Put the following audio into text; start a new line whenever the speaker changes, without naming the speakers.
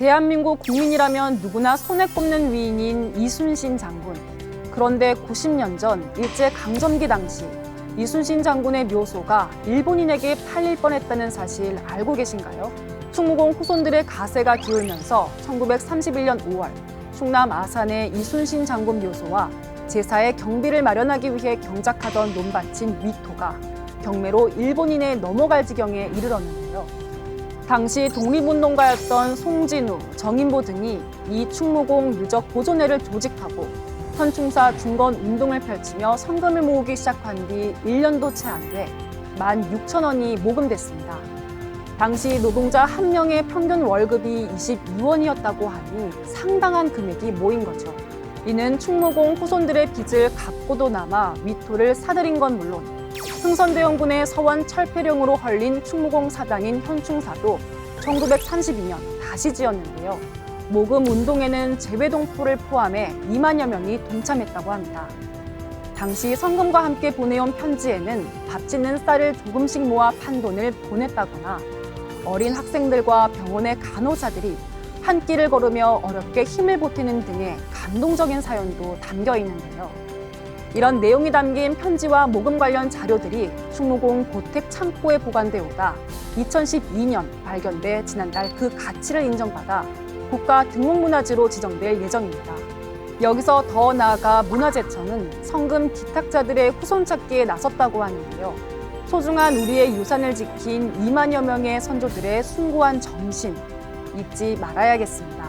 대한민국 국민이라면 누구나 손에 꼽는 위인인 이순신 장군. 그런데 90년 전 일제 강점기 당시 이순신 장군의 묘소가 일본인에게 팔릴 뻔했다는 사실 알고 계신가요? 충무공 후손들의 가세가 기울면서 1931년 5월 충남 아산의 이순신 장군 묘소와 제사의 경비를 마련하기 위해 경작하던 논밭인 위토가 경매로 일본인에 넘어갈 지경에 이르렀는데요. 당시 독립운동가였던 송진우, 정인보 등이 이 충무공 유적 보존회를 조직하고 현충사 중건 운동을 펼치며 성금을 모으기 시작한 뒤 1년도 채 안 돼 16,000원이 모금됐습니다. 당시 노동자 한 명의 평균 월급이 22원이었다고 하니 상당한 금액이 모인 거죠. 이는 충무공 후손들의 빚을 갚고도 남아 위토를 사들인 건 물론 흥선대원군의 서원 철폐령으로 헐린 충무공 사당인 현충사도 1932년 다시 지었는데요. 모금 운동에는 재외동포를 포함해 2만여 명이 동참했다고 합니다. 당시 성금과 함께 보내온 편지에는 밥 짓는 쌀을 조금씩 모아 판 돈을 보냈다거나 어린 학생들과 병원의 간호사들이 한 끼를 걸으며 어렵게 힘을 보태는 등의 감동적인 사연도 담겨 있는데요. 이런 내용이 담긴 편지와 모금 관련 자료들이 충무공 고택 창고에 보관돼 오다 2012년 발견돼 지난달 그 가치를 인정받아 국가 등록문화지로 지정될 예정입니다. 여기서 더 나아가 문화재청은 성금 기탁자들의 후손 찾기에 나섰다고 하는데요. 소중한 우리의 유산을 지킨 2만여 명의 선조들의 숭고한 정신 잊지 말아야겠습니다.